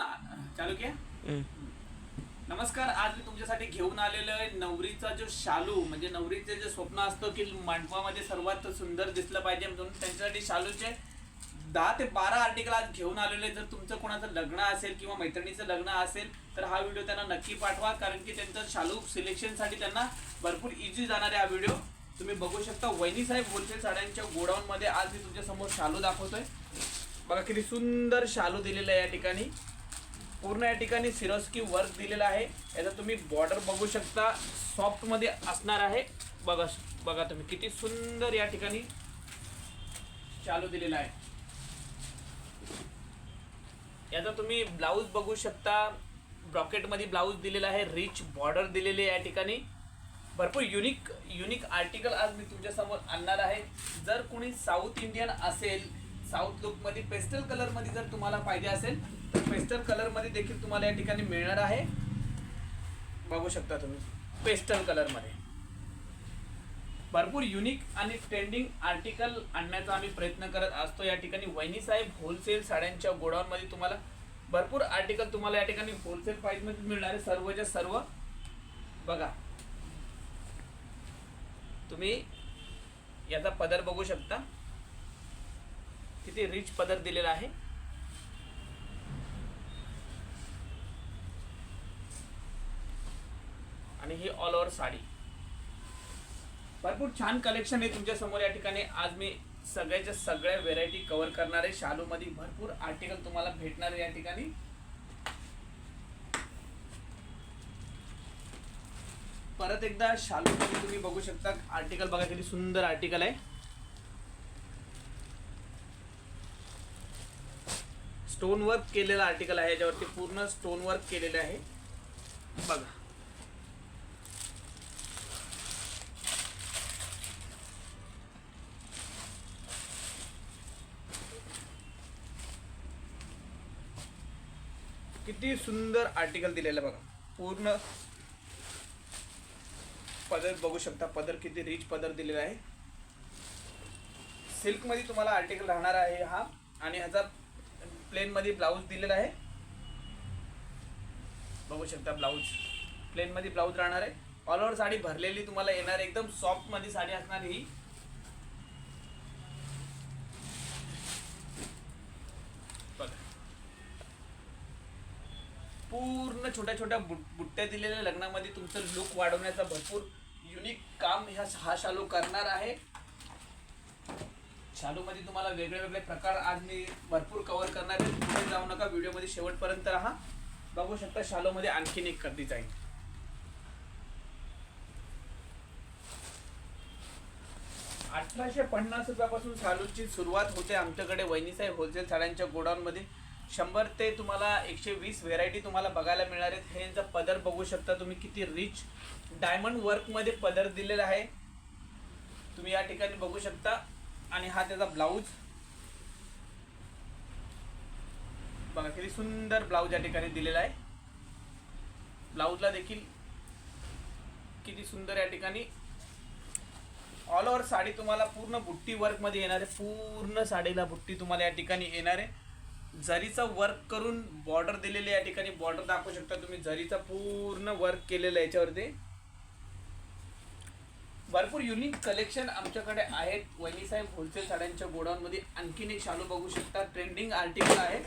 आ- चालू केलं? नमस्कार आज मी तुमच्यासाठी घेऊन आलेलो आहे नवरीचा जो शालू म्हणजे नवरीचे जे स्वप्न असतं की मंडपामध्ये सर्वात सुंदर दिसलं पाहिजे म्हणून त्यांच्यासाठी शालूचे दहा ते बारा आर्टिकल आज घेऊन आलेले. जर तुमचं कोणाचं लग्न असेल किंवा मैत्रिणीचं लग्न असेल तर हा व्हिडिओ त्यांना नक्की पाठवा कारण की त्यांचं शालू सिलेक्शनसाठी त्यांना भरपूर इझी जाणार आहे हा व्हिडिओ तुम्ही बघू शकता वैनी साहेब होलसेल साड्यांच्या गोडाऊन मध्ये आज मी तुमच्यासमोर शालू दाखवतोय. बघा किती सुंदर शालू दिलेलं आहे या ठिकाणी. पूर्ण या ठिकाणी सिरोस्की वर्क दिलेला आहे. याचा तुम्ही बॉर्डर बघू शकता. सॉफ्टमध्ये असणार आहे. बघा बघा तुम्ही किती सुंदर या ठिकाणी चालू दिलेला आहे. याचा तुम्ही ब्लाऊज बघू शकता. ब्रॉकेटमध्ये ब्लाऊज दिलेला आहे. रिच बॉर्डर दिलेली या ठिकाणी. भरपूर युनिक युनिक आर्टिकल आज मी तुमच्यासमोर आणणार आहे. जर कोणी साऊथ इंडियन असेल साऊथ लुकमध्ये पेस्टल कलरमध्ये जर तुम्हाला पाहिजे असेल तर पेस्टल कलरमध्ये देखील तुम्हाला या ठिकाणी मिळणार आहे. बघू शकता तुम्ही पेस्टल कलरमध्ये. भरपूर युनिक आणि ट्रेंडिंग आर्टिकल आणण्याचा आम्ही प्रयत्न करत असतो. या ठिकाणी वहिनी साहेब होलसेल साड्यांच्या गोडाऊन मध्ये तुम्हाला भरपूर आर्टिकल तुम्हाला या ठिकाणी होलसेल प्राइसमध्ये मिळणार आहे. सर्वच्या सर्व बघा. तुम्ही याचा पदर बघू शकता. किती रिच पदर दिलेला आहे. आणि ही ऑल ओव्हर साडी. भरपूर छान कलेक्शन आहे तुमच्यासमोर या ठिकाणी. आज मी सगळ्याच्या सगळ्या व्हेरायटी कव्हर करणार आहे. शालू मध्ये भरपूर आर्टिकल तुम्हाला भेटणार आहे या ठिकाणी. परत एकदा शालू मध्ये तुम्ही बघू शकता आर्टिकल बघा किती सुंदर आर्टिकल आहे. स्टोन वर्क केलेला आर्टिकल आहे याच्यावरती पूर्ण स्टोन वर्क केलेलं आहे. बघा. किती सुंदर आर्टिकल दिलेलं आहे बघा. पूर्ण पदर बघू शकता. पदर किती रिच पदर दिलेला आहे. सिल्कमध्ये तुम्हाला आर्टिकल राहणार आहे हा. आणि ह्याचा प्लेनमध्ये ब्लाऊज दिलेला आहे. बघू शकता ब्लाऊज प्लेनमध्ये ब्लाऊज राहणार आहे. ऑल ओव्हर साडी भरलेली तुम्हाला येणार आहे. एकदम सॉफ्टमध्ये साडी असणार ही बघा पूर्ण छोट्या छोट्या बुट- बुट्ट्या दिलेल्या लग्नामध्ये तुमचं लुक वाढवण्याचा भरपूर युनिक काम ह्या हा शालू करणार आहे. शालूमध्ये तुम्हाला वेगळे वेगळे प्रकार आज मी भरपूर कव्हर करणार आहे. पुढे जाऊ नका व्हिडिओमध्ये शेवटपर्यंत राहा. बघू शकता शालूमध्ये आणखीन एक डिझाईन अठराशे पन्नास रुपयापासून शालूची सुरुवात होते आमच्याकडे वैनीसाई होलसेल साड्यांच्या गोडाऊनमध्ये. शंभर ते तुम्हाला एकशे वीस व्हेरायटी तुम्हाला बघायला मिळणार आहेत. हे यांचा पदर बघू शकता तुम्ही किती रिच डायमंड वर्कमध्ये पदर दिलेला आहे. तुम्ही या ठिकाणी बघू शकता. आणि हा त्याचा ब्लाऊज बघा किती सुंदर ब्लाऊज या ठिकाणी दिलेला आहे. ब्लाऊजला देखील किती सुंदर या ठिकाणी. ऑल ओव्हर साडी तुम्हाला पूर्ण बुट्टी वर्कमध्ये येणार आहे. पूर्ण साडीला बुट्टी तुम्हाला या ठिकाणी येणार आहे. जरीचा वर्क करून बॉर्डर दिलेली या ठिकाणी बॉर्डर दाखवू शकता तुम्ही जरीचा पूर्ण वर्क केलेला आहे याच्यावरती. भरपूर युनिक कलेक्शन आमच्याकडे आहेत. वहिनी साहेब होलसेल साड्यांच्या गोडाऊनमध्ये आणखीन एक शालू बघू शकता. ट्रेंडिंग आर्टिकल आहे.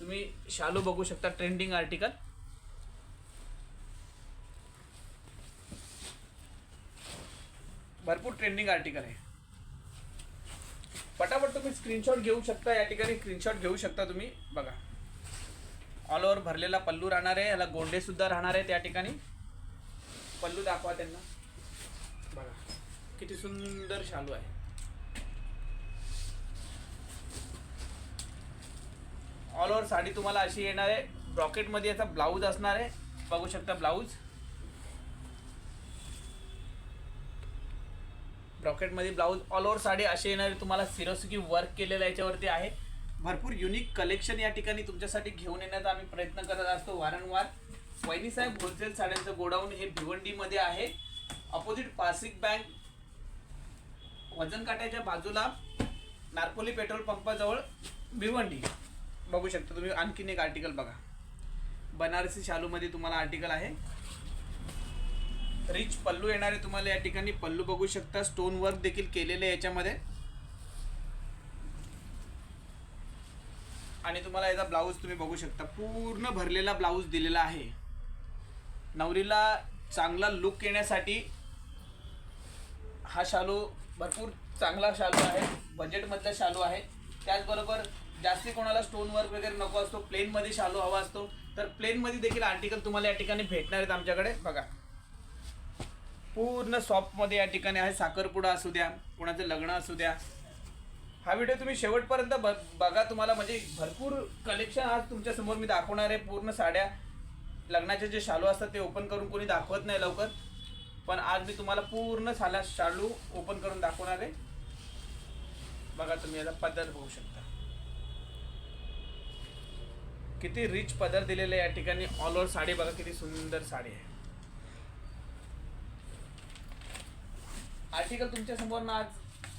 तुम्ही शालू बघू शकता ट्रेंडिंग आर्टिकल भरपूर ट्रेंडिंग आर्टिकल आहे. पटापट तुम्ही स्क्रीनशॉट घेऊ शकता या ठिकाणी स्क्रीनशॉट घेऊ शकता तुम्ही. बघा. ऑल ओव्हर भरलेला पल्लू राहणार आहे याला गोंडे सुद्धा राहणार आहे त्या ठिकाणी. पल्लू दाखवा त्यांना. बघा. किती सुंदर शालू आहे. ऑल ओव्हर साडी तुम्हाला अशी येणार आहे. ब्रॉकेटमध्ये याचा ब्लाऊज असणार आहे. बघू शकता ब्लाऊज ब्रॉकेटमध्ये ब्लाऊज ऑल ओव्हर साडी अशी येणारे तुम्हाला सिरोसुकी वर्क केलेलं याच्यावरती आहे. भरपूर युनिक कलेक्शन या ठिकाणी तुमच्यासाठी घेऊन येण्याचा आम्ही प्रयत्न करत असतो वारंवार. वैनी साहेब होलसेल साड्यांचं गोडाऊन हे भिवंडीमध्ये आहे. अपोजिट पासिक बँक वजन काट्याच्या बाजूला नारपोली पेट्रोल पंपाजवळ भिवंडी. बघू शकता तुम्ही आणखीन एक आर्टिकल बघा. बनारसी शालूमध्ये तुम्हाला आर्टिकल आहे. रिच पल्लू येणारे तुम्हाला या ठिकाणी पल्लू बघू शकता. स्टोन वर्क देखील केलेले आहे याच्यामध्ये. आणि तुम्हाला याचा ब्लाऊज तुम्ही बघू शकता. पूर्ण भरलेला ब्लाऊज दिलेला आहे. नवरीला चांगला लुक येण्यासाठी हा शालू भरपूर चांगला शालू आहे. बजेटमधला शालू आहे. त्याचबरोबर जास्ती कोणाला स्टोन वर्क वगैरे नको असतो प्लेनमध्ये शालू हवा असतो. तर प्लेनमध्ये देखील आर्टिकल तुम्हाला या ठिकाणी भेटणार आहेत आमच्याकडे. बघा. पूर्ण सॉफ्टमध्ये या ठिकाणी आहे. साखरपुडा असू द्या कोणाचं लग्न असू द्या. हा व्हिडिओ तुम्ही शेवटपर्यंत ब बघा तुम्हाला. म्हणजे भरपूर कलेक्शन आज तुमच्यासमोर मी दाखवणार आहे. पूर्ण साड्या लग्नाचे जे शालू असतात ते ओपन करून कोणी दाखवत नाही लवकर. पण आज मी तुम्हाला पूर्ण साला शालू ओपन करून दाखवणार आहे. बघा तुम्ही याला पदर बघू शकता. किती रिच पदर दिलेले आहे या ठिकाणी. ऑल ओव्हर साडी बघा किती सुंदर साडी आहे. आर्टिकल तुमच्यासमोर ना आज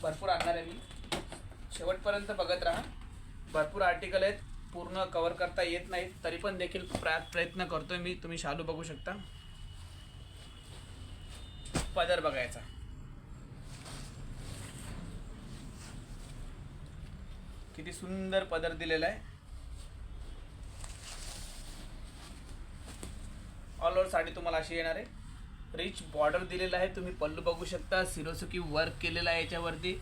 भरपूर आणणार आहे मी. शेवटपर्यंत बघत राहा. भरपूर आर्टिकल आहेत. पूर्ण कव्हर करता येत नाहीत. तरी पण देखील प्रा प्रयत्न करतोय मी. तुम्ही शालू बघू शकता. पदर बघायचा. किती सुंदर पदर दिलेला आहे. ऑल ओव्हर साडी तुम्हाला अशी येणार आहे. रिच बॉर्डर दिलेला आहे. तुम्ही पल्लू बघू शकता. सिरोसुकी वर्क केलेला आहे याच्यावरती.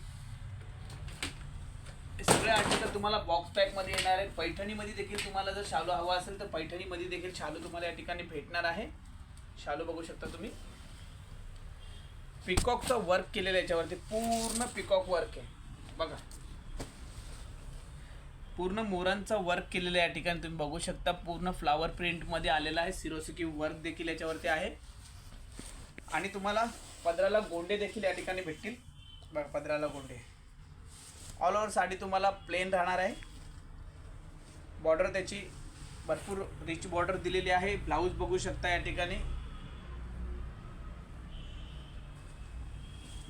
सगळे सगळे आर्टिकल तुम्हाला बॉक्स पॅकमध्ये येणार आहे. पैठणीमध्ये देखील तुम्हाला जर शालू हवा असेल तर पैठणीमध्ये देखील शालू तुम्हाला या ठिकाणी भेटणार आहे. शालू बघू शकता तुम्ही. पिकॉकचं वर्क केलेलं आहे याच्यावरती. पूर्ण पिकॉक वर्क आहे. बघा. पूर्ण मोरांचा वर्क केलेलं आहे या ठिकाणी तुम्ही बघू शकता. पूर्ण फ्लावर प्रिंटमध्ये आलेला आहे. सिरोसुकी वर्क देखील याच्यावरती आहे. आणि तुम्हाला पदराला गोंडे देखील या ठिकाणी भेटतील. बघा पदराला गोंडे. ऑल ओव्हर साडी तुम्हाला प्लेन राहणार आहे. बॉर्डर त्याची भरपूर रिच बॉर्डर दिलेली आहे. ब्लाऊज बघू शकता या ठिकाणी.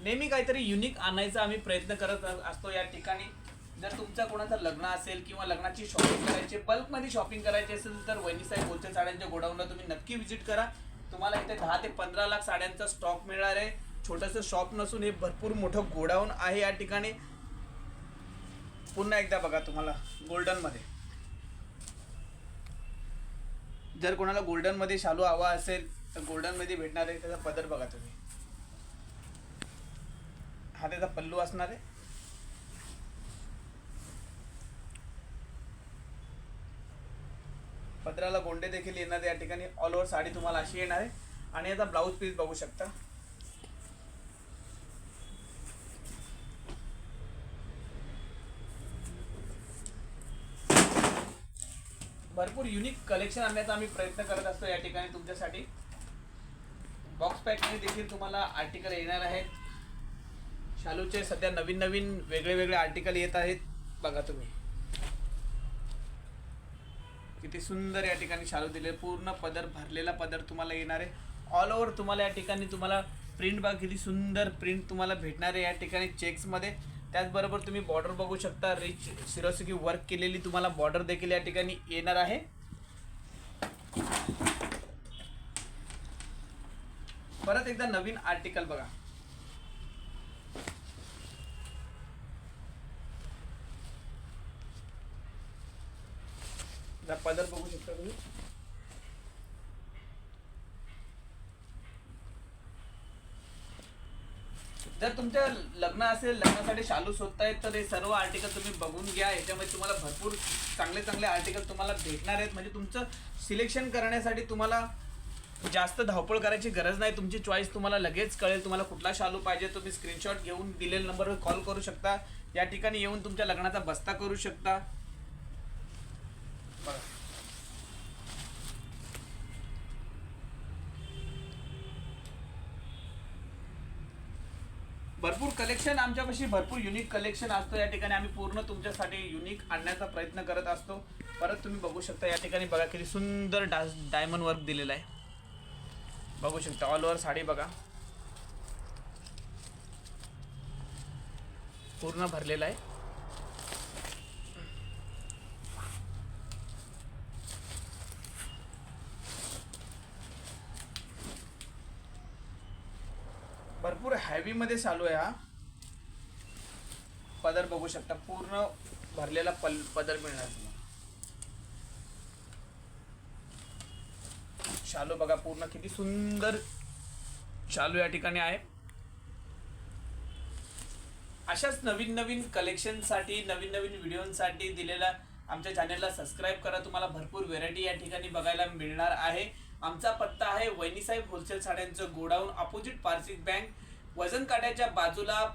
नेहमी काहीतरी युनिक आणायचा आम्ही प्रयत्न करत असतो या ठिकाणी. जर तुमचा कोणाचं लग्न असेल किंवा लग्नाची शॉपिंग करायची बल्कमध्ये शॉपिंग करायची असेल तर वहिनीसाहेब होलसेल साड्यांच्या गोडाऊनला तुम्ही नक्की व्हिजिट करा. तुम्हाला इथे दहा ते पंधरा लाख साड्यांचा स्टॉक मिळणार आहे. छोटंसं शॉप नसून हे भरपूर मोठं गोडाऊन आहे या ठिकाणी. पुन्हा एकदा बघा तुम्हाला गोल्डनमध्ये जर कोणाला गोल्डनमध्ये शालू हवा असेल तर गोल्डनमध्ये भेटणार आहे. त्याचा पदर बघा तुम्ही. हा त्याचा पल्लू असणार आहे. पदराला गोंडे देखील येणार या ठिकाणी. ऑल ओव्हर साडी तुम्हाला अशी येणार आहे. आणि याचा ब्लाऊज पीस बघू शकता. भरपूर युनिक कलेक्शन आणण्याचा आम्ही प्रयत्न करत असतो या ठिकाणी तुमच्यासाठी. बॉक्स पॅकमध्ये देखील तुम्हाला आर्टिकल येणार आहेत. शालूचे सध्या नवीन नवीन वेगळे वेगळे आर्टिकल येत आहेत. बघा तुम्ही. किती सुंदर या ठिकाणी शालू दिले. पूर्ण पदर भरलेला पदर तुम्हाला येणार आहे. ऑल ओव्हर तुम्हाला या ठिकाणी तुम्हाला प्रिंट बघा किती सुंदर प्रिंट तुम्हाला भेटणार आहे या ठिकाणी चेक्समध्ये त्याचबरोबर तुम्ही बॉर्डर बघू शकता. रिच सिरोसुकी वर्क केलेली तुम्हाला बॉर्डर देखील या ठिकाणी येणार आहे. परत एकदा नवीन आर्टिकल बघा. जरा पदर बघू शकता तुम्ही. जर तुमच्या लग्न असेल लग्नासाठी शालू शोधतायत तर हे सर्व आर्टिकल तुम्ही बघून घ्या. याच्यामध्ये तुम्हाला भरपूर चांगले चांगले आर्टिकल तुम्हाला भेटणार आहेत. म्हणजे तुमचं सिलेक्शन करण्यासाठी तुम्हाला जास्त धावपळ करायची गरज नाही. तुमची चॉईस तुम्हाला लगेच कळेल. तुम्हाला कुठला शालू पाहिजे तुम्ही स्क्रीनशॉट घेऊन दिलेल्या नंबरवर कॉल करू शकता. या ठिकाणी येऊन तुमच्या लग्नाचा बस्ता करू शकता. भरपूर कलेक्शन आमच्यापाशी भरपूर युनिक कलेक्शन असतो. या ठिकाणी आम्ही पूर्ण तुमच्यासाठी युनिक आणण्याचा प्रयत्न करत असतो. परत तुम्ही बघू शकता या ठिकाणी बघा किती सुंदर डा डायमंड वर्क दिलेला आहे. बघू शकता ऑल ओव्हर साडी बघा. पूर्ण भरलेला आहे. भरपूर चालू आहे हा. पदर बघू शकता पूर्ण भरलेला पल पदर मिळणार तुम्हाला. शालू बघा पूर्ण किती सुंदर शालू या ठिकाणी आहे. अशाच नवीन नवीन कलेक्शनसाठी नवीन नवीन व्हिडिओसाठी दिलेला आमच्या चॅनलला सबस्क्राईब करा. तुम्हाला भरपूर व्हेरायटी या ठिकाणी बघायला मिळणार आहे. आमचा पत्ता आहे वैनीसाहेब होलसेल साड्यांचं गोडाऊन अपोजिट पार्सिक बँक वजन काट्याच्या बाजूला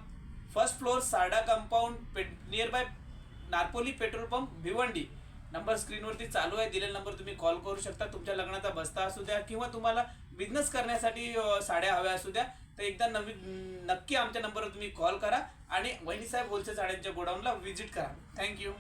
first floor Sarda compound near by Narpoli petrol pump Bhiwandi. Number स्क्रीनवरती चालू आहे. दिलेला नंबर तुम्ही कॉल करू शकता. तुमच्या लग्नाचा बस्ता असू द्या किंवा तुम्हाला बिझनेस करण्यासाठी साड्या हव्या असू द्या तर एकदा नवीन नक्की आमच्या नंबरवर तुम्ही कॉल करा आणि वहिनीसाहेब होलसेल साड्यांच्या गोडाऊनला व्हिजिट करा. Thank you